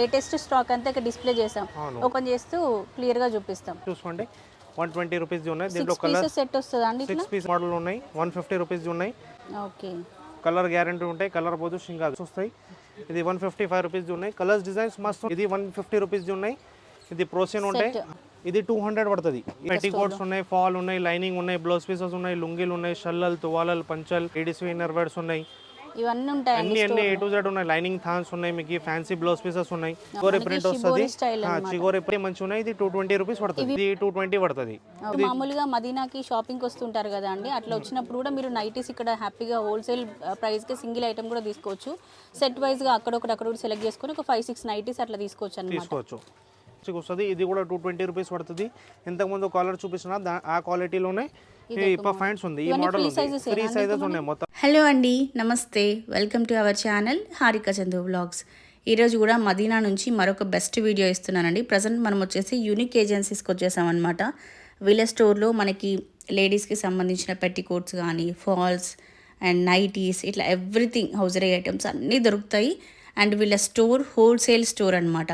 Latest stock అంతా ఇక్కడ display చేసాం. ఓపెన్ చేస్తూ క్లియర్గా చూపిస్తాం. చూసుకోండి. వన్ ట్వంటీ రూపీస్ ఉన్నాయి. దీంట్లో కలర్ సెట్ వస్తుందా అండి సిక్స్ పీస్ మోడల్ ఉన్నాయి. వన్ ఫిఫ్టీ రూపీస్ ఉన్నాయి. ఓకే కలర్ గ్యారంటీ ఉంటాయి కలర్ పోదు షింగాలు వస్తాయి ఇది వన్ ఫిఫ్టీ ఫైవ్ రూపీస్ ఉన్నాయి. కలర్స్ డిజైన్స్ మస్తు ఇది వన్ ఫిఫ్టీ రూపీస్ ఉన్నాయి. ఇది ప్రోసిన్ ఉంటాయి ఇది టూ హండ్రెడ్ పడుతుంది. పెటికోట్స్ ఉన్నాయి ఫాల్ ఉన్నాయి లైనింగ్ ఉన్నాయి బ్లౌజ్ పీసెస్ ఉన్నాయి లుంగీలు ఉన్నాయి షల్లల్ తువాలల్ పంచల్ లేడీస్ ఇన్నర్ వేర్స్ ఉన్నాయి. ఇవన్నీ ఉంటాయండి అన్ని అన్ని ఏ టు జెడ్ ఉన్నాయి. లైనింగ్ థాన్స్ ఉన్నాయి. మీకు ఫ్యాన్సీ బ్లౌజ్ పీసెస్ ఉన్నాయి. చిగోరి ప్రింట్ వస్తుంది. చిగోరి ప్రింట్ మంచి ఉన్నాయి. ఇది టూ ట్వంటీ రూపీస్ పడుతుంది. ఇది టూ ట్వంటీ పడుతుంది. మామూలుగా మదీనాకి షాపింగ్ వస్తుంటారు కదా అండి. అట్లా వచ్చినప్పుడు కూడా మీరు నైటీస్ ఇక్కడ హ్యాపీగా హోల్సేల్ ప్రైస్కి సింగిల్ ఐటమ్ కూడా తీసుకోవచ్చు. సెట్ వైజ్గా అక్కడొకటి అక్కడ సెలెక్ట్ చేసుకొని ఒక ఫైవ్ సిక్స్ నైటీస్ అట్లా తీసుకోవచ్చు అనమాట తీసుకోవచ్చు. మంచిగా వస్తుంది ఇది కూడా టూ ట్వంటీ రూపీస్ పడుతుంది. ఇంతకుముందు కాలర్ చూపిస్తున్నా ఆ క్వాలిటీలోనే ఫ్యాంట్స్ ఉంది. ఈ మోడల్ ఉంది. త్రీ సైజెస్ ఉన్నాయి మొత్తం. హలో అండి నమస్తే. Welcome to our channel Harika Chandu vlogs ఈరోజు కూడా మదీనా నుంచి మరొక బెస్ట్ వీడియో ఇస్తున్నానండి. ప్రజెంట్ మనం వచ్చేసి యూనిక్ ఏజెన్సీస్కి వచ్చేసామన్నమాట. వీళ్ళ స్టోర్లో మనకి లేడీస్కి సంబంధించిన పెట్టికోట్స్ కానీ ఫాల్స్ అండ్ నైటీస్ ఇట్లా ఎవ్రీథింగ్ హౌజరీ ఐటమ్స్ అన్నీ దొరుకుతాయి. అండ్ వీళ్ళ స్టోర్ హోల్సేల్ స్టోర్ అన్నమాట.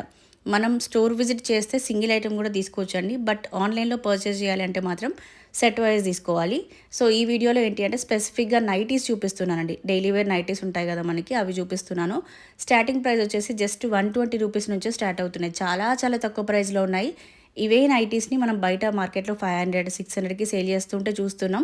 మనం స్టోర్ విజిట్ చేస్తే సింగిల్ ఐటమ్ కూడా తీసుకోవచ్చండి. బట్ ఆన్లైన్లో పర్చేస్ చేయాలంటే మాత్రం సెట్ వైజ్ తీసుకోవాలి. సో ఈ వీడియోలో ఏంటి అంటే స్పెసిఫిక్గా నైటీస్ చూపిస్తున్నానండి. డైలీ వేర్ నైటీస్ ఉంటాయి కదా మనకి అవి చూపిస్తున్నాను. స్టార్టింగ్ ప్రైస్ వచ్చేసి జస్ట్ వన్ ట్వంటీ రూపీస్ నుంచే స్టార్ట్ అవుతున్నాయి. చాలా చాలా తక్కువ ప్రైస్లో ఉన్నాయి. ఇవే నైటీస్ని మనం బయట మార్కెట్లో ఫైవ్ హండ్రెడ్ సిక్స్ హండ్రెడ్కి సేల్ చేస్తుంటే చూస్తున్నాం.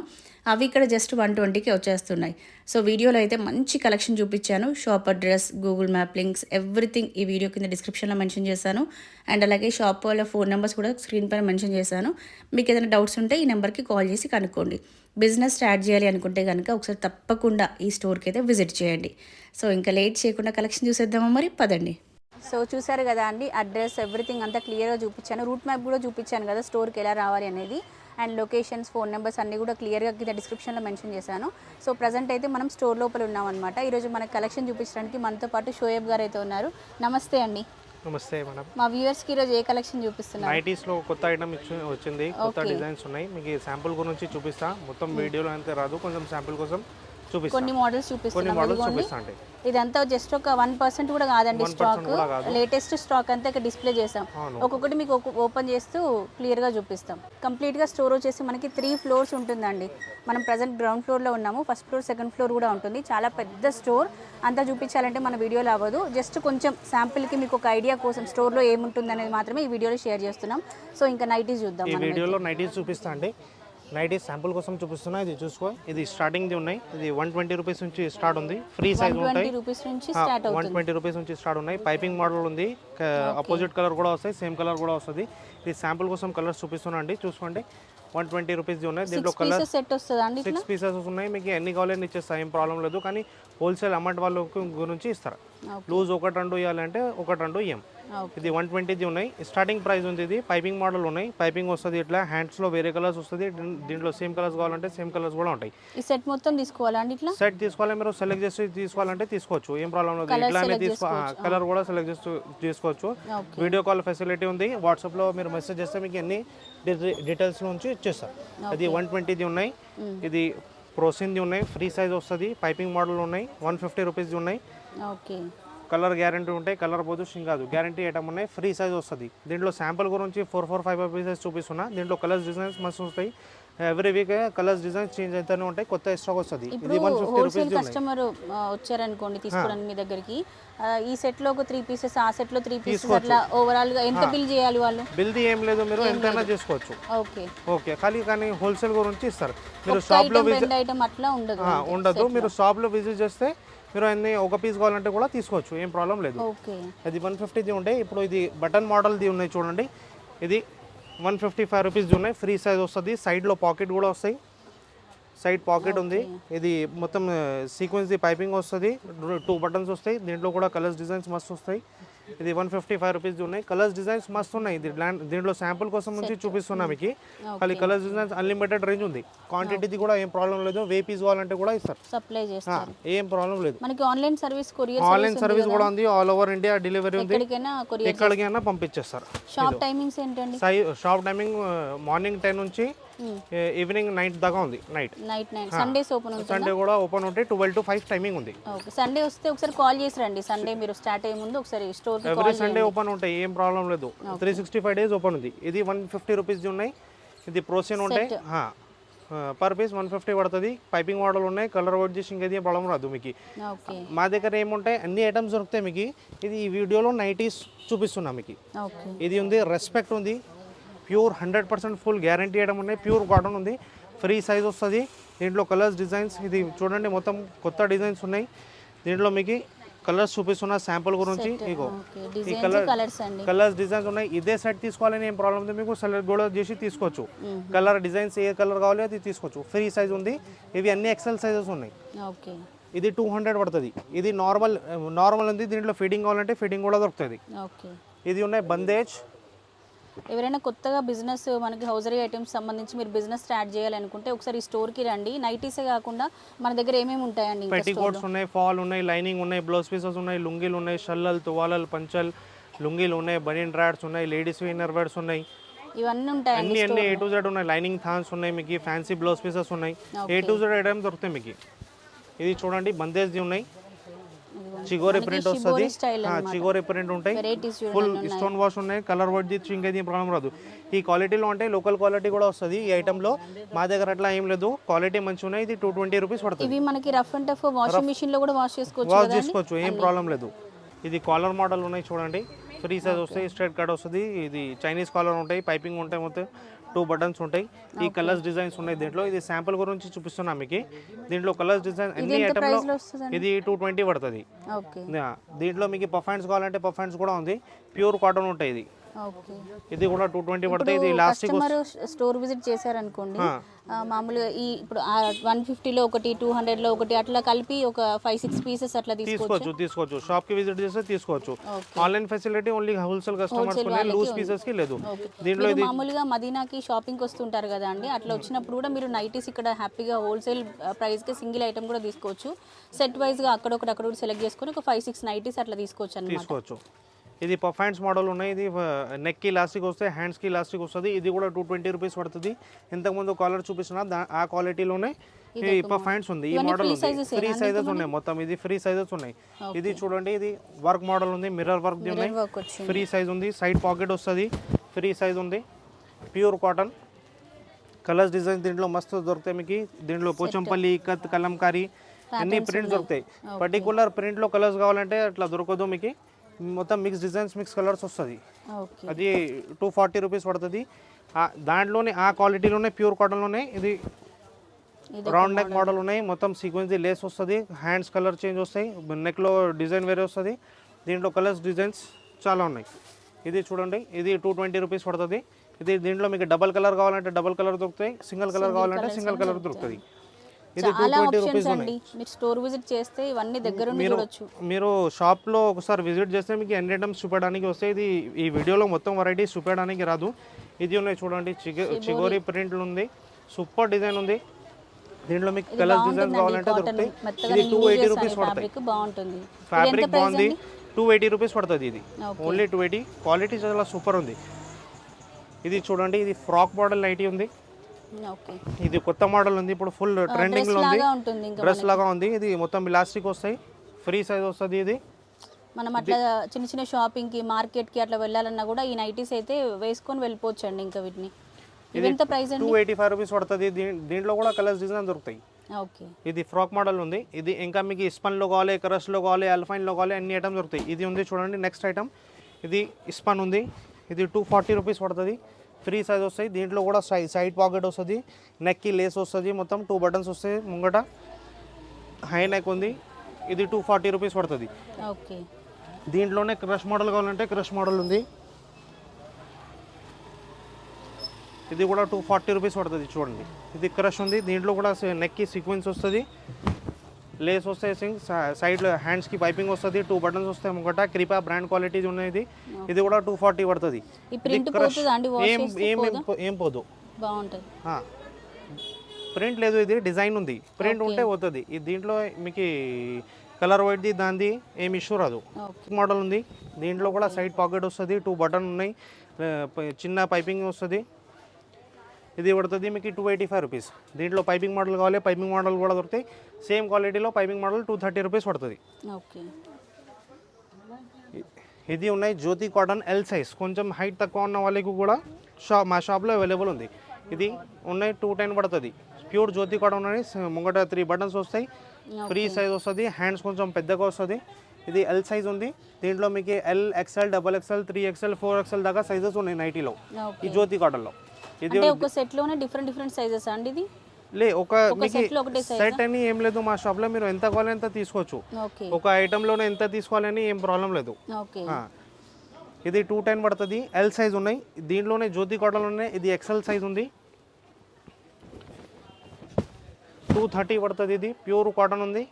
అవి ఇక్కడ జస్ట్ వన్ ట్వంటీకి వచ్చేస్తున్నాయి. సో వీడియోలో అయితే మంచి కలెక్షన్ చూపించాను. Shop address Google map links everything ఈ వీడియో కింద డిస్క్రిప్షన్లో మెన్షన్ చేశాను. అండ్ అలాగే షాప్ వాళ్ళ ఫోన్ నెంబర్స్ కూడా స్క్రీన్ పైన మెన్షన్ చేశాను. మీకు ఏదైనా డౌట్స్ ఉంటే ఈ నెంబర్కి కాల్ చేసి కనుక్కోండి. బిజినెస్ స్టార్ట్ చేయాలి అనుకుంటే కనుక ఒకసారి తప్పకుండా ఈ స్టోర్కి అయితే విజిట్ చేయండి. సో ఇంకా లేట్ చేయకుండా కలెక్షన్ చూసేద్దామా మరి? పదండి. సో చూసారు కదా అండి అడ్రస్ ఎవ్రీథింగ్ అంతా క్లియర్గా చూపించాను. రూట్ మ్యాప్ కూడా చూపించాను కదా స్టోర్కి ఎలా రావాలి అనేది. అండ్ లొకేషన్స్ ఫోన్ నెంబర్స్ అన్నీ కూడా క్లియర్గా కింద డిస్క్రిప్షన్లో మెన్షన్ చేశాను. సో ప్రజెంట్ అయితే మనం స్టోర్ లోపల ఉన్నాం అనమాట ఈరోజు మనకు కలెక్షన్ చూపించడానికి మనతో పాటు షోయబ్ గారు అయితే ఉన్నారు. నమస్తే అండి. నమస్తే మేడం. మా వ్యూవర్స్కి ఈరోజు ఏ కలెక్షన్ చూపిస్తున్నారు? నైటీస్లో కొత్త ఐటమ్ వచ్చింది. కొత్త డిజైన్స్ ఉన్నాయి. మీకు శాంపుల్ గురించి చూపిస్తా. మొత్తం వీడియోలో అంతే రాదు. కొంచెం శాంపుల్ కోసం కొన్ని మోడల్స్ చూపిస్తున్నాం ఇదంతా జస్ట్ ఒక వన్ పర్సెంట్ కూడా కాదండి స్టాక్. లేటెస్ట్ స్టాక్ అంతా ఇక్కడ డిస్ప్లే చేసాం. ఒక్కొక్కటి మీకు ఓపెన్ చేస్తూ క్లియర్గా చూపిస్తాం. కంప్లీట్గా స్టోర్ వచ్చేసి మనకి త్రీ ఫ్లోర్స్ ఉంటుందండి. మనం ప్రజెంట్ గ్రౌండ్ ఫ్లోర్లో ఉన్నాము ఫస్ట్ ఫ్లోర్ సెకండ్ ఫ్లోర్ కూడా ఉంటుంది. చాలా పెద్ద స్టోర్ అంతా చూపించాలంటే మన వీడియోలో అవ్వదు. జస్ట్ కొంచెం శాంపిల్కి మీకు ఒక ఐడియా కోసం స్టోర్లో ఏముంటుంది అనేది మాత్రమే ఈ వీడియోలో షేర్ చేస్తున్నాం. సో ఇంకా నైటీస్ చూద్దాం వీడియోలో నైటీస్ చూపిస్తా అండి. నైటీస్ శాంపుల్ కోసం చూపిస్తున్నా. ఇది చూసుకో. ఇది స్టార్టింగ్ ది ఉన్నాయి. ఇది వన్ ట్వంటీ రూపీస్ నుంచి స్టార్ట్ ఉంది. ఫ్రీ సైజ్ ఉంటాయి. వన్ ట్వంటీ రూపీస్ నుంచి స్టార్ట్ ఉన్నాయి. పైపింగ్ మోడల్ ఉంది. అపోజిట్ కలర్ కూడా వస్తాయి. సేమ్ కలర్ కూడా వస్తుంది. ఇది శాంపుల్ కోసం కలర్స్ చూపిస్తున్నా అండి. చూసుకోండి. వన్ ట్వంటీ రూపీస్ ఉన్నాయి. దీంట్లో కలర్ సెట్ వస్తుందా సిక్స్ పీసెస్ ఉన్నాయి. మీకు ఎన్ని కావాలని ఇచ్చేస్తా. ఏం ప్రాబ్లం లేదు. కానీ హోల్సేల్ అమౌంట్ వాళ్ళ గురించి ఇస్తారు. లూజ్ ఒకటి రెండు ఇవ్వాలంటే ఒకటి రెండు ఇయ్యం. ఇది వన్ ట్వంటీది ఉన్నాయి. స్టార్టింగ్ ప్రైస్ ఉంది ఇది. పైపింగ్ మోడల్ ఉన్నాయి. పైపింగ్ వస్తుంది ఇట్లా. హ్యాండ్స్లో వేరే కలర్స్ వస్తుంది. దీంట్లో సేమ్ కలర్స్ కావాలంటే సేమ్ కలర్స్ కూడా ఉంటాయి. ఈ సెట్ మొత్తం తీసుకోవాలా అండి ఇట్లా? సెట్ తీసుకోవాలి. మీరు సెలెక్ట్ చేసి తీసుకోవాలంటే తీసుకోవచ్చు. ఏం ప్రాబ్లం లేదు. ఇట్లానే తీసుకో కలర్ కూడా సెలెక్ట్ చేసి తీసుకోవచ్చు వీడియో కాల్ ఫెసిలిటీ ఉంది. వాట్సాప్లో మీరు మెసేజ్ చేస్తే మీకు అన్ని డీటెయిల్స్ నుంచి ఇచ్చేస్తారు. అది వన్ ట్వంటీది ఉన్నాయి. ఇది ప్రోసిన్ది ఉన్నాయి ఫ్రీ సైజ్ వస్తుంది పైపింగ్ మోడల్ ఉన్నాయి వన్ ఫిఫ్టీ రూపీస్ది ఉన్నాయి. ఓకే. కలర్ గ్యారంటీ ఉంటాయి కలర్ పోదు షింగ్ కాదు. గ్యారంటీ ఐటమ్ ఉన్నాయి ఫ్రీ సైజ్ వస్తుంది. దీంట్లో శాంపుల్ గురించి four four five five pieces చూపిస్తున్నా. దీంట్లో కలర్స్ డిజైన్స్ మస్తు వస్తాయి. Every week colours designs change అవుతూనే ఉంటాయి కొత్త స్టాక్ వస్తుంది. ఇది వన్ ఫిఫ్టీ రూపీస్ కస్టమర్ వచ్చారనుకోండి తీసుకోవడానికి మీ దగ్గరికి. ఈ సెట్లో ఒక త్రీ పీసెస్ ఆ సెట్లో త్రీ పీసెస్. అట్లా ఓవరాల్గా ఎంత బిల్ చేయాలి వాళ్ళు? బిల్ది ఏం లేదు మీరు ఎంతైనా చేసుకోవచ్చు. ఓకే. ఓకే ఖాళీ కానీ హోల్సేల్ గురించి ఇస్తారు. మీరు షాప్లో ఐటమ్ రెండు ఐటమ్ అట్లా ఉండదు ఉండదు. మీరు షాప్లో విజిట్ చేస్తే మీరు అన్ని ఒక పీస్ కావాలంటే కూడా తీసుకోవచ్చు ఏం ప్రాబ్లం లేదు. అది వన్ ఫిఫ్టీది ఉంటాయి ఇప్పుడు ఇది బటన్ మోడల్ది ఉన్నాయి చూడండి. ఇది వన్ ఫిఫ్టీ ఫైవ్ రూపీస్ది ఉన్నాయి ఫ్రీ సైజ్ వస్తుంది. సైడ్లో పాకెట్ కూడా వస్తాయి. సైడ్ పాకెట్ ఉంది. ఇది మొత్తం సీక్వెన్స్ది పైపింగ్ వస్తుంది. టూ బటన్స్ వస్తాయి. దీంట్లో కూడా కలర్స్ డిజైన్స్ మస్తు వస్తాయి. ఇది వన్ ఫిఫ్టీ ఫైవ్ రూపీస్ ఉన్నాయి. కలర్స్ డిజైన్స్ మస్తు ఉన్నాయి. ఇది ల్యాండ్ దీంట్లో శాంపుల్ కోసం నుంచి చూపిస్తున్నా మీకు. ఖాళీ కలర్స్ డిజైన్స్ అన్లిమిటెడ్ రేంజ్ ఉంది. క్వాంటిటీది కూడా ఏం ప్రాబ్లం లేదు. వే పీస్ కావాలంటే కూడా ఇస్తారు. సప్లై చేస్తారు. ఏం ప్రాబ్లం లేదు. మనకి online service courier online service కూడా ఉంది. ఆల్ ఓవర్ ఇండియా డెలివరీ ఉంది. ఎక్కడికైనా పంపించేస్తారు. షాప్ టైమింగ్స్ ఏంటండి? షాప్ టైమింగ్ మార్నింగ్ టెన్ నుంచి ఈవినింగ్ నైట్ దాకా ఉంది night night nine Sundays open ఉంటుంది సండే కూడా ఓపెన్ ఉంటే ట్వెల్వ్ టు ఫైవ్ టైమింగ్ ఉంది. ఓకే సండే వస్తే ఒకసారి కాల్ చేసి రండి సండే మీరు స్టార్ట్ అయ్యే ముందు ఒకసారి స్టోర్కి ఎవ్రీ కాల్ సండే ఓపెన్ ఉంటాయి ఏం ప్రాబ్లం లేదు. Three sixty five days open ఉంది. ఇది వన్ ఫిఫ్టీ రూపీస్ది ఉన్నాయి. ఇది ప్రోసిన్ ఉంటాయి. పర్ పీస్ వన్ ఫిఫ్టీ పడుతుంది. పైపింగ్ మోడల్ ఉన్నాయి. కలర్ వర్డ్ చేసి ఇంకేది ప్రాబ్లం రాదు మీకు. మా దగ్గర ఏముంటాయి? అన్ని ఐటమ్స్ దొరుకుతాయి మీకు. ఇది ఈ వీడియోలో నైటీస్ చూపిస్తున్నా మీకు. ఇది ఉంది రెస్పెక్ట్ ఉంది. Pure hundred percent full guarantee item ఉన్నాయి. ప్యూర్ కాటన్ ఉంది. ఫ్రీ సైజ్ వస్తుంది. దీంట్లో కలర్స్ డిజైన్స్ ఇది చూడండి మొత్తం కొత్త డిజైన్స్ ఉన్నాయి. దీంట్లో మీకు కలర్స్ చూపిస్తున్న శాంపుల్ గురించి ఇగో. ఓకే. ఈ కలర్ కలర్స్ డిజైన్స్ ఉన్నాయి. ఇదే సెట్ తీసుకోవాలని ఏం ప్రాబ్లం ఉంది మీకు సెలెక్ట్ కూడా చేసి తీసుకోవచ్చు. కలర్ డిజైన్స్ ఏ కలర్ కావాలో అది తీసుకోవచ్చు. ఫ్రీ సైజ్ ఉంది. ఇవి అన్ని ఎక్సెల్ సైజెస్ ఉన్నాయి. ఇది టూ హండ్రెడ్ పడుతుంది. ఇది నార్మల్ నార్మల్ ఉంది. దీంట్లో ఫిట్టింగ్ కావాలంటే ఫిట్టింగ్ కూడా దొరుకుతుంది. ఇది ఉన్నాయి బందేజ్. ఎవరైనా కొత్తగా బిజినెస్ మనకి హౌజరీ ఐటమ్స్ సంబంధించి మీరు బిజినెస్ స్టార్ట్ చేయాలనుకుంటే ఒకసారి ఈ స్టోర్కి రండి. నైటీసే కాకుండా మన దగ్గర ఏమేమి ఉంటాయండి ఇంకా పెట్టి కోట్స్ ఉన్నాయి ఫాల్ ఉన్నాయి లైనింగ్ ఉన్నాయి బ్లౌజ్ పీసెస్ ఉన్నాయి లుంగీలు ఉన్నాయి షల్లలు తువాలలు పంచల్ లుంగీలు ఉన్నాయి బనీన్ డ్రాడ్స్ ఉన్నాయి లేడీస్ ఇన్నర్ వేర్స్ ఉన్నాయి. ఇవన్నీ ఉంటాయండి అన్ని అన్ని ఏ టు జెడ్ ఉన్నాయి. లైనింగ్ థాన్స్ ఉన్నాయి మీకు ఫ్యాన్సీ బ్లౌజ్ పీసెస్ ఉన్నాయి. ఏ టు జెడ్ ఐటమ్ దొరుకుతాయి మీకు. ఇది చూడండి బందేజ్ది ఉన్నాయి. చిగోరి ప్రింట్ వస్తుంది. చిగోరి ప్రింట్ ఉంటాయి. ఫుల్ స్టోన్ వాష్ ఉన్నాయి. కలర్ వర్డ్ ఇంకేది ప్రాబ్లం రాదు. ఈ క్వాలిటీలో అంటే లోకల్ క్వాలిటీ కూడా వస్తుంది. ఈ ఐటెంలో మా దగ్గర అట్లా ఏం లేదు. క్వాలిటీ మంచిగా ఉన్నాయి. ఇది టూ ట్వంటీ రూపీస్ పడుతుంది. ఇవి మనకి రఫ్ అండ్ టఫ్ వాషింగ్ మిషన్లో కూడా వాష్ చేసుకోవచ్చు వాష్ చేసుకోవచ్చు. ఏం ప్రాబ్లం లేదు. ఇది కాలర్ మోడల్ ఉన్నాయి చూడండి. ఫ్రీ సైజ్ వస్తాయి. స్ట్రైట్ కట్ వస్తుంది. ఇది చైనీస్ కాలర్ ఉంటాయి. పైపింగ్ ఉంటాయి మొత్తం. టూ బటన్స్ ఉంటాయి. ఈ కలర్స్ డిజైన్స్ ఉన్నాయి దీంట్లో. ఇది శాంపుల్ గురించి చూపిస్తున్నా మీకు. దీంట్లో కలర్స్ డిజైన్ అన్ని ఐటమ్లో ఇది టూ ట్వంటీ పడుతుంది. దీంట్లో మీకు పర్ఫాన్స్ కావాలంటే పర్ఫాన్స్ కూడా ఉంది. ప్యూర్ కాటన్ ఉంటాయి ఇది. ఇది కూడా టూ ట్వంటీ పడుతుంది ఇది లాస్టిక్ కస్టమర్ స్టోర్ విజిట్ చేశారనుకోండి ఆ, మామూలుగా ఈ ఇప్పుడు వన్ ఫిఫ్టీలో ఒకటి టూ హండ్రెడ్లో ఒకటి అట్లా కలిపి ఒక ఫైవ్ సిక్స్ పీసెస్ అట్లా తీసుకోవచ్చు? తీసుకోవచ్చు షాప్కి విజిట్ చేస్తే తీసుకోవచ్చు. Online facility only wholesale customers loose పీసెస్కి లేదు. దీంట్లో మామూలుగా మదీనాకి షాపింగ్కి వస్తుంటారు కదా అండి అట్లా వచ్చినప్పుడు కూడా మీరు నైటీస్ ఇక్కడ హ్యాపీగా హోల్సేల్ ప్రైస్కి సింగిల్ ఐటమ్ కూడా తీసుకోవచ్చు. సెట్ వైజ్గా అక్కడొకటి అక్కడ సెలెక్ట్ చేసుకొని ఒక ఫైవ్ సిక్స్ నైటీస్ అట్లా తీసుకోవచ్చు తీసుకోవచ్చు. ఇది పర్ఫాన్స్ మోడల్ ఉన్నాయి. ఇది నెక్కి లాస్టిక్ వస్తాయి హ్యాండ్స్కి లాస్టిక్ వస్తుంది. ఇది కూడా టూ ట్వంటీ రూపీస్ పడుతుంది. ఇంతకుముందు కాలర్ చూపిస్తున్నా ఆ క్వాలిటీలోనే ఈ పర్ఫాన్స్ ఉంది. ఈ మోడల్ ఉంది. ఫ్రీ సైజెస్ ఉన్నాయి. మొత్తం ఇది ఫ్రీ సైజెస్ ఉన్నాయి. ఇది చూడండి ఇది వర్క్ మోడల్ ఉంది. మిర్రర్ వర్క్ ఉన్నాయి. ఫ్రీ సైజ్ ఉంది. సైడ్ పాకెట్ వస్తుంది. ఫ్రీ సైజ్ ఉంది. ప్యూర్ కాటన్ కలర్స్ డిజైన్ దీంట్లో మస్తు దొరుకుతాయి మీకు. దీంట్లో పోచంపల్లి ఇక్కత్ కలంకారీ అన్ని ప్రింట్స్ దొరుకుతాయి. పర్టికులర్ ప్రింట్లో కలర్స్ కావాలంటే అట్లా దొరకదు మీకు. మొత్తం మిక్స్ డిజైన్స్ మిక్స్ కలర్స్ వస్తుంది. అది టూ ఫార్టీ రూపీస్ పడుతుంది. ఆ- దాంట్లోనే ఆ క్వాలిటీలోనే ప్యూర్ కాటన్లోనే ఇది రౌండ్ నెక్ మోడల్ ఉన్నాయి. మొత్తం సీక్వెన్స్ లేస్ వస్తుంది. హ్యాండ్స్ కలర్ చేంజ్ వస్తాయి. నెక్లో డిజైన్ వేరే వస్తుంది. దీంట్లో కలర్స్ డిజైన్స్ చాలా ఉన్నాయి. ఇది చూడండి. ఇది టూ ట్వంటీ రూపీస్ పడుతుంది. ఇది దీంట్లో మీకు డబల్ కలర్ కావాలంటే డబల్ కలర్ దొరుకుతాయి. సింగిల్ కలర్ కావాలంటే సింగిల్ కలర్ దొరుకుతుంది చాలా ఆప్షన్స్ అండి. మీరు స్టోర్ విజిట్ చేస్తే ఇవన్నీ దగ్గర నుండి చూడొచ్చు. మీరు షాప్లో ఒకసారి విజిట్ చేస్తే మీకు ఎన్ని ఐటమ్స్ చూపడానికి వస్తే ఇది ఈ వీడియోలో మొత్తం వెరైటీస్ చూపించడానికి రాదు. ఇది ఉన్నాయి చూడండి. చిగ చిగోరి ప్రింట్లు ఉంది. సూపర్ డిజైన్ ఉంది. దీంట్లో మీకు కలర్స్ డిజైన్స్ కావాలంటే దొరుకుతాయి. ఇది టూ ఎయిటీ రూపీస్ ఫ్యాబ్రిక్ బాగుంటుంది. ఫ్యాబ్రిక్ బాగుంది. టూ ఎయిటీ రూపీస్ పడుతుంది ఇది. ఓన్లీ టూ ఎయిటీ క్వాలిటీ చాలా సూపర్ ఉంది. ఇది చూడండి. ఇది ఫ్రాక్ మోడల్ నైటీ ఉంది. ఇది కొత్త మోడల్ ఉంది ఇప్పుడు ఫుల్ ట్రెండింగ్లో ఉంది. డ్రెస్ లాగా ఉంది ఇది మొత్తం ఇలాస్టిక్ వస్తాయి. ఫ్రీ సైజ్ వస్తుంది ఇది. మనం అట్లా చిన్న చిన్న షాపింగ్కి మార్కెట్కి అట్లా వెళ్ళాలన్నా కూడా ఈ నైటీస్ అయితే వేసుకొని వెళ్ళిపోవచ్చు అండి ఇంకా వీటిని. ఇవి ఎంత ప్రైస్ అండి? ఎయిటీ ఫైవ్ రూపీస్ పడుతుంది. దీంట్లో కూడా కలర్స్ డిజైన్ దొరుకుతాయి. ఓకే ఇది ఫ్రాక్ మోడల్ ఉంది. ఇది ఇంకా మీకు ఇస్పన్లో కావాలి కరస్లో కావాలి అల్ఫైన్లో కావాలి అన్ని ఐటమ్స్ దొరుకుతాయి. ఇది ఉంది చూడండి నెక్స్ట్ ఐటమ్ ఇది ఇస్పన్ ఉంది. ఇది టూ ఫార్టీ రూపీస్ పడుతుంది. ఫ్రీ సైజ్ వస్తాయి. దీంట్లో కూడా సై సైడ్ పాకెట్ వస్తుంది. నెక్కి లేస్ వస్తుంది. మొత్తం టూ బటన్స్ వస్తాయి. ముంగట హై నెక్ ఉంది. ఇది టూ ఫార్టీ రూపీస్ పడుతుంది. ఓకే. దీంట్లోనే క్రష్ మోడల్ కావాలంటే క్రష్ మోడల్ ఉంది. ఇది కూడా టూ ఫార్టీ రూపీస్ పడుతుంది. చూడండి. ఇది క్రష్ ఉంది. దీంట్లో కూడా నెక్కి సీక్వెన్స్ వస్తుంది. లేస్ వస్తాయి సింగ్ సైడ్ హ్యాండ్స్కి పైపింగ్ వస్తుంది టూ బటన్స్ వస్తాయి ఒకట క్రిపా బ్రాండ్ క్వాలిటీ ఉన్నది. ఇది కూడా టూ ఫార్టీ పడుతుంది. ఏం ఏం ఏం పోదు. ప్రింట్ లేదు ఇది డిజైన్ ఉంది. ప్రింట్ ఉంటే పోతుంది. ఇది దీంట్లో మీకు కలర్ వైట్ది దాంది ఏం ఇష్యూ రాదు. మోడల్ ఉంది. దీంట్లో కూడా సైడ్ పాకెట్ వస్తుంది టూ బటన్ ఉన్నాయి. చిన్న పైపింగ్ వస్తుంది. ఇది పడుతుంది మీకు టూ ఎయిటీ ఫైవ్ రూపీస్ దీంట్లో పైపింగ్ మోడల్ కావాలి పైపింగ్ మోడల్ కూడా దొరుకుతాయి. సేమ్ క్వాలిటీలో piping model two thirty rupees పడుతుంది. ఇది ఉన్నాయి జ్యోతి కాటన్ ఎల్ సైజ్ కొంచెం హైట్ తక్కువ ఉన్న వాళ్ళకి కూడా షాప్ మా షాప్లో అవైలబుల్ ఉంది. ఇది ఉన్నాయి టూ టెన్ పడుతుంది. ప్యూర్ జ్యోతి కాటన్ ఉన్నాయి. ముంగట త్రీ బటన్స్ వస్తాయి. ఫ్రీ సైజ్ వస్తుంది. హ్యాండ్స్ కొంచెం పెద్దగా వస్తుంది. ఇది ఎల్ సైజ్ ఉంది. దీంట్లో మీకు L XL double XL three XL four XL దాకా సైజెస్ ఉన్నాయి నైటీలో. ఈ జ్యోతి కాటన్లో. అంటే ఒక సెట్లోనే డిఫరెంట్ డిఫరెంట్ సైజెస్ అండి ఇది? లే ఒక సెట్ అని ఏం లేదు మా షాప్లో మీరు ఎంత కావాలి ఎంత తీసుకోవచ్చు. ఒక ఐటెంలోనే ఎంత తీసుకోవాలని ఏం ప్రాబ్లం లేదు. ఇది టూ టెన్ పడుతుంది ఎల్ సైజ్ ఉన్నాయి. దీంట్లోనే జ్యోతి కాటన్ ఉన్నాయి ఇది ఎక్సెల్ సైజ్ ఉంది. టూ థర్టీ పడుతుంది ఇది ప్యూర్ కాటన్ ఉంది.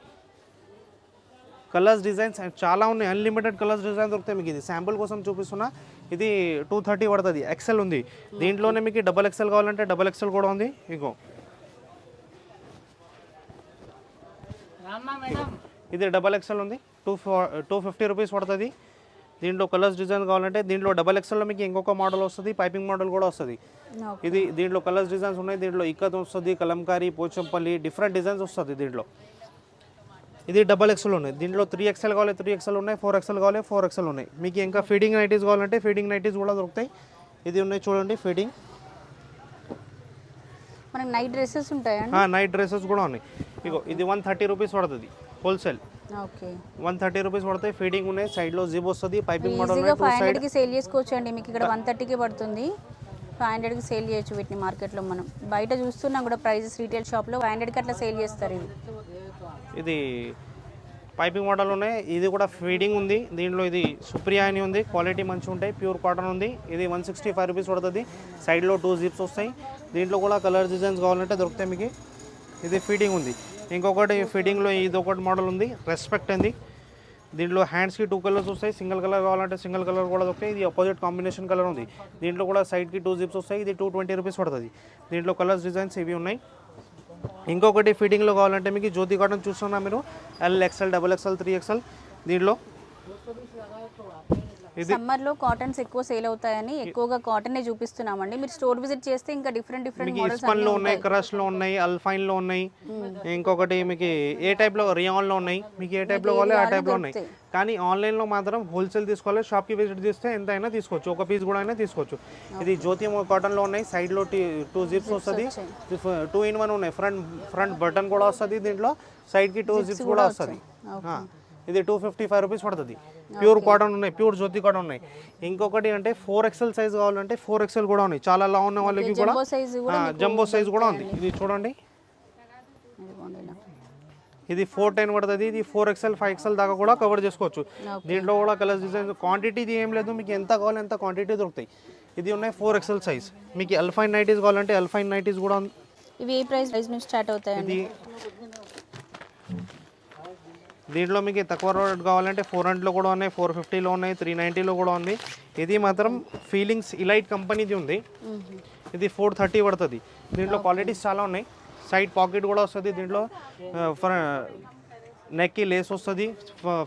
కలర్స్ డిజైన్స్ చాలా ఉన్నాయి అన్లిమిటెడ్ కలర్స్ డిజైన్ దొరుకుతాయి మీకు ఇది. శాంపుల్ కోసం చూపిస్తున్నా. ఇది టూ థర్టీ పడుతుంది. ఎక్సెల్ ఉంది. దీంట్లోనే మీకు డబల్ ఎక్సెల్ కావాలంటే డబల్ ఎక్సెల్ కూడా ఉంది. ఇగో ఇది డబల్ ఎక్సెల్ ఉంది. టూ టూ ఫిఫ్టీ రూపీస్ పడుతుంది. దీంట్లో కలర్స్ డిజైన్ కావాలంటే దీంట్లో డబల్ ఎక్సెల్లో మీకు ఇంకొక మోడల్ వస్తుంది పైపింగ్ మోడల్ కూడా వస్తుంది. ఇది దీంట్లో కలర్స్ డిజైన్స్ ఉన్నాయి. దీంట్లో ఇక్కత్ వస్తుంది కలంకారీ పోచంపల్లి డిఫరెంట్ డిజైన్స్ వస్తుంది దీంట్లో. ఇది డబల్ ఎక్సెల్ ఉన్నాయి. దీంట్లో త్రీ ఎక్సెల్ కావాలి త్రీ ఎక్సెల్ ఉన్నాయి ఫోర్ ఎక్సెల్ కావాలి ఫోర్ ఎక్సెల్ ఉన్నాయి. మీకు ఇంకా ఫీడింగ్ నైటీస్ కావాలంటే ఫీడింగ్ నైటీస్ కూడా దొరుకుతాయి. ఇది ఉన్నాయి చూడండి ఫీడింగ్ మనకి నైట్ డ్రెస్సెస్ ఉంటాయండి? నైట్ డ్రెస్సెస్ కూడా ఉన్నాయి. ఇగో ఇది వన్ థర్టీ రూపీస్ పడుతుంది wholesale okay. One thirty rupees పడతాయి ఫీడింగ్ ఉన్నాయి సైడ్లో జిప్ వస్తుంది పైపింగ్ మోడల్ ఫైవ్ సైడ్ హండ్రెడ్కి సేల్ చేసుకోవచ్చు అండి మీకు ఇక్కడ వన్ థర్టీకి పడుతుంది. ఫైవ్ హండ్రెడ్కి సేల్ చేయొచ్చు వీటిని మార్కెట్లో మనం. బయట చూస్తున్నాం కూడా ప్రైజెస్ రీటైల్ షాప్లో ఫైవ్ హండ్రెడ్కి అట్లా సేల్ చేస్తారు ఇది ఇది పైపింగ్ మోడల్ ఉన్నాయి. ఇది కూడా ఫీడింగ్ ఉంది. దీంట్లో ఇది సుప్రియా అని ఉంది. క్వాలిటీ మంచిగా ఉంటాయి. ప్యూర్ కాటన్ ఉంది. ఇది వన్ సిక్స్టీ ఫైవ్ రూపీస్ పడుతుంది. సైడ్లో టూ జిప్స్ వస్తాయి. దీంట్లో కూడా కలర్ డిజైన్స్ కావాలంటే దొరుకుతాయి మీకు. ఇది ఫీడింగ్ ఉంది. ఇంకొకటి ఫీడింగ్లో ఇది ఒకటి మోడల్ ఉంది. రెస్పెక్ట్ అంది. దీంట్లో హ్యాండ్స్కి టూ కలర్స్ వస్తాయి. సింగిల్ కలర్ కావాలంటే సింగిల్ కలర్ కూడా దొరుకుతాయి. ఇది అపోజిట్ కాంబినేషన్ కలర్ ఉంది. దీంట్లో కూడా సైడ్కి టూ జిప్స్ వస్తాయి. ఇది టూ ట్వంటీ రూపీస్ పడుతుంది. దీంట్లో కలర్స్ డిజైన్స్ ఇవి ఉన్నాయి. ఇంకొకటి ఫిట్టింగ్లో కావాలంటే మీకు జ్యోతి కాటన్ చూస్తున్నా మీరు L XL double XL three XL దీంట్లో సమ్మర్లో కాటన్స్ ఎక్కువ సేల్ అవుతాయని ఎక్కువగా కాటనే చూపిస్తున్నామండి. మీరు స్టోర్ విజిట్ చేస్తే ఇంకా డిఫరెంట్ డిఫరెంట్ మోడల్స్ ఇస్పన్లో ఉన్నాయి క్రష్లో ఉన్నాయి అల్ఫైన్లో ఉన్నాయి. ఇంకొకటి మీకు ఏ టైప్లో రియాన్లో ఉన్నాయి. మీకు ఏ టైప్లో కావాలి ఆ టైప్లో ఉన్నాయి. కానీ ఆన్లైన్లో మాత్రం హోల్సేల్ తీసుకోవాలి షాప్కి విజిట్ చేస్తే ఎంత అయినా తీసుకోవచ్చు. ఒక పీస్ కూడా అయినా తీసుకోవచ్చు. ఇది జ్యోతి కాటన్లో ఉన్నాయి సైడ్లో టూ జిప్స్ వస్తుంది. టూ ఇన్ వన్ ఉన్నాయి. ఫ్రంట్ ఫ్రంట్ బటన్ కూడా వస్తుంది దీంట్లో సైడ్కి టూ జిప్స్ కూడా వస్తుంది. ఇది టూ ఫిఫ్టీ ఫైవ్ రూపీస్ పడుతుంది ప్యూర్ కాటన్ ఉన్నాయి ప్యూర్ జ్యోతి కాటన్ ఉన్నాయి. ఇంకొకటి అంటే ఫోర్ ఎక్స్ఎల్ సైజ్ కావాలంటే ఫోర్ ఎక్స్ఎల్ కూడా ఉన్నాయి. చాలా లా ఉన్న వాళ్ళకి కూడా జంబో సైజ్ కూడా ఉంది. ఇది చూడండి. ఇది ఫోర్ టెన్ పడుతుంది. ఇది ఫోర్ ఎక్స్ఎల్ ఫైవ్ ఎక్స్ఎల్ దాకా కూడా కవర్ చేసుకోవచ్చు. దీంట్లో కూడా కలర్స్ డిజైన్ క్వాంటిటీ ఏం లేదు. మీకు ఎంత కావాలి ఎంత క్వాంటిటీ దొరుకుతాయి. ఇది ఉన్నాయి ఫోర్ ఎక్స్ఎల్ సైజ్ మీకు ఎల్ఫైన్ నైటీస్ కావాలంటే ఎల్ఫైన్ నైటీస్ కూడా ఉంది ఇవి ఏ ప్రైస్ ప్రైస్ నుంచి స్టార్ట్ అవుతాయండి? ఇది దీంట్లో మీకు తక్కువ రేట్ కావాలంటే ఫోర్ హండ్రెడ్లో కూడా ఉన్నాయి ఫోర్ ఫిఫ్టీలో ఉన్నాయి త్రీ నైంటీలో కూడా ఉంది. ఇది మాత్రం ఫీలింగ్స్ ఇలైట్ కంపెనీది ఉంది. ఇది ఫోర్ థర్టీ పడుతుంది. దీంట్లో క్వాలిటీస్ చాలా ఉన్నాయి. సైడ్ పాకెట్ కూడా వస్తుంది. దీంట్లో నెక్కి లేస్ వస్తుంది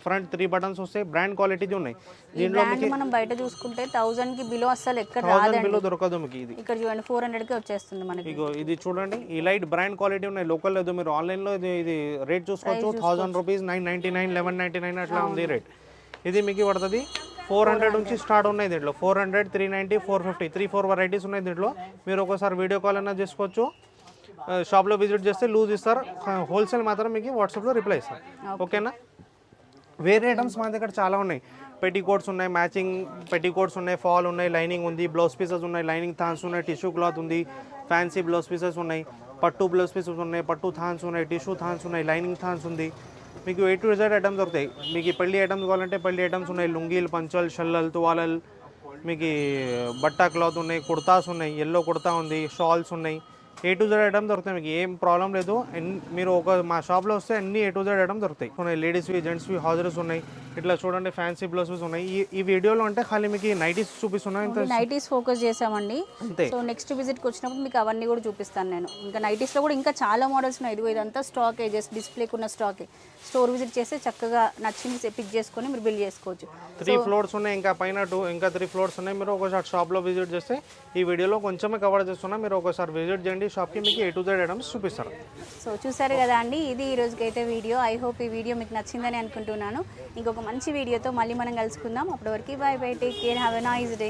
ఫ్రంట్ త్రీ బటన్స్ వస్తాయి బ్రాండ్ క్వాలిటీది ఉన్నాయి. దీంట్లో మనం బయట చూసుకుంటే థౌజండ్కి బిలో అస్సలు ఎక్కడ థౌసండ్ బిలో దొరకదు మీకు ఇది. ఇక్కడ చూడండి ఫోర్ హండ్రెడ్కి వచ్చేస్తుంది మనకి. ఇగో ఇది చూడండి ఈ లైట్ బ్రాండ్ క్వాలిటీ ఉన్నాయి. లోకల్ లేదు మీరు ఆన్లైన్లో ఇది ఇది రేట్ చూసుకోవచ్చు. Thousand rupees nine ninety nine eleven ninety nine అట్లా ఉంది రేట్ ఇది మీకు పడుతుంది. ఫోర్ హండ్రెడ్ నుంచి స్టార్ట్ ఉన్నాయి దీంట్లో. Four hundred three ninety four fifty three four varieties ఉన్నాయి దీంట్లో. మీరు ఒకసారి వీడియో కాల్ అయినా చేసుకోవచ్చు. షాప్లో విజిట్ చేస్తే లూజ్ ఇస్తారు. హోల్సేల్ మాత్రం మీకు వాట్సాప్లో రిప్లై ఇస్తారు. ఓకేనా? వేరే ఐటమ్స్ మన దగ్గర చాలా ఉన్నాయి. పెట్టి కోట్స్ ఉన్నాయి మ్యాచింగ్ పెట్టి కోట్స్ ఉన్నాయి ఫాల్ ఉన్నాయి లైనింగ్ ఉంది బ్లౌజ్ పీసెస్ ఉన్నాయి లైనింగ్ థాన్స్ ఉన్నాయి టిష్యూ క్లాత్ ఉంది ఫ్యాన్సీ బ్లౌజ్ పీసెస్ ఉన్నాయి పట్టు బ్లౌజ్ పీసెస్ ఉన్నాయి పట్టు థాన్స్ ఉన్నాయి టిష్యూ థాన్స్ ఉన్నాయి లైనింగ్ థాన్స్ ఉంది. మీకు ఏ టు రిజల్ట్ ఐటమ్స్ దొరుకుతాయి. మీకు పెళ్ళి ఐటమ్స్ కావాలంటే పెళ్ళి ఐటమ్స్ ఉన్నాయి. లుంగీలు పంచల్ షల్లల్ తువాలల్ మీకు బట్టా క్లాత్ ఉన్నాయి కుర్తాస్ ఉన్నాయి ఎల్లో కుర్తా ఉంది షాల్స్ ఉన్నాయి. ఏ టు జెడ్ ఐటమ్ దొరుకుతాయి మీకు. ఏం ప్రాబ్లం లేదు. మీరు ఒక మా షాప్లో వస్తే అన్ని ఏ టు జెడ్ ఐటమ్ దొరుకుతాయి. ఉన్నాయి. లేడీస్వి జెంట్స్వి హాజర్స్ ఉన్నాయి. ఇట్లా చూడండి ఫ్యాన్సీ బ్లౌజెస్ ఉన్నాయి. ఈ ఈ వీడియోలో అంటే ఖాళీ మీకు నైటీస్ చూపిస్తున్నాయి నైటీస్ ఫోకస్ చేసామండి. అంతే. సో నెక్స్ట్ విజిట్కి వచ్చినప్పుడు మీకు అవన్నీ కూడా చూపిస్తాను నేను. ఇంకా నైటీస్లో కూడా ఇంకా చాలా మోడల్స్ ఉన్నాయి. ఇదిగో ఇదంతా స్టాక్ జస్ట్ డిస్ప్లేకి ఉన్న స్టాక్ స్టోర్ విజిట్ చేస్తే చక్కగా నచ్చింది పిక్ చేసుకొని మీరు బిల్ చేసుకోవచ్చు. త్రీ ఫ్లోర్స్ ఉన్నాయి. ఇంకా పైన టూ ఇంకా త్రీ ఫ్లోర్స్ ఉన్నాయి. మీరు ఒకసారి షాప్లో విజిట్ చేస్తే ఈ వీడియోలో కొంచెమే కవర్ చేస్తున్నా. మీరు ఒకసారి విజిట్ చేయండి. షాప్కి మీకు ఏ టు జెడ్ ఐటమ్స్ చూపిస్తారు. సో చూసారు కదా అండి ఇది ఈ రోజుకైతే వీడియో. ఐ హోప్ ఈ వీడియో మీకు నచ్చిందని అనుకుంటున్నాను. ఇంకొక మంచి వీడియోతో మళ్ళీ మనం కలుసుకుందాం. అప్పటి వరకు bye bye take care have a nice day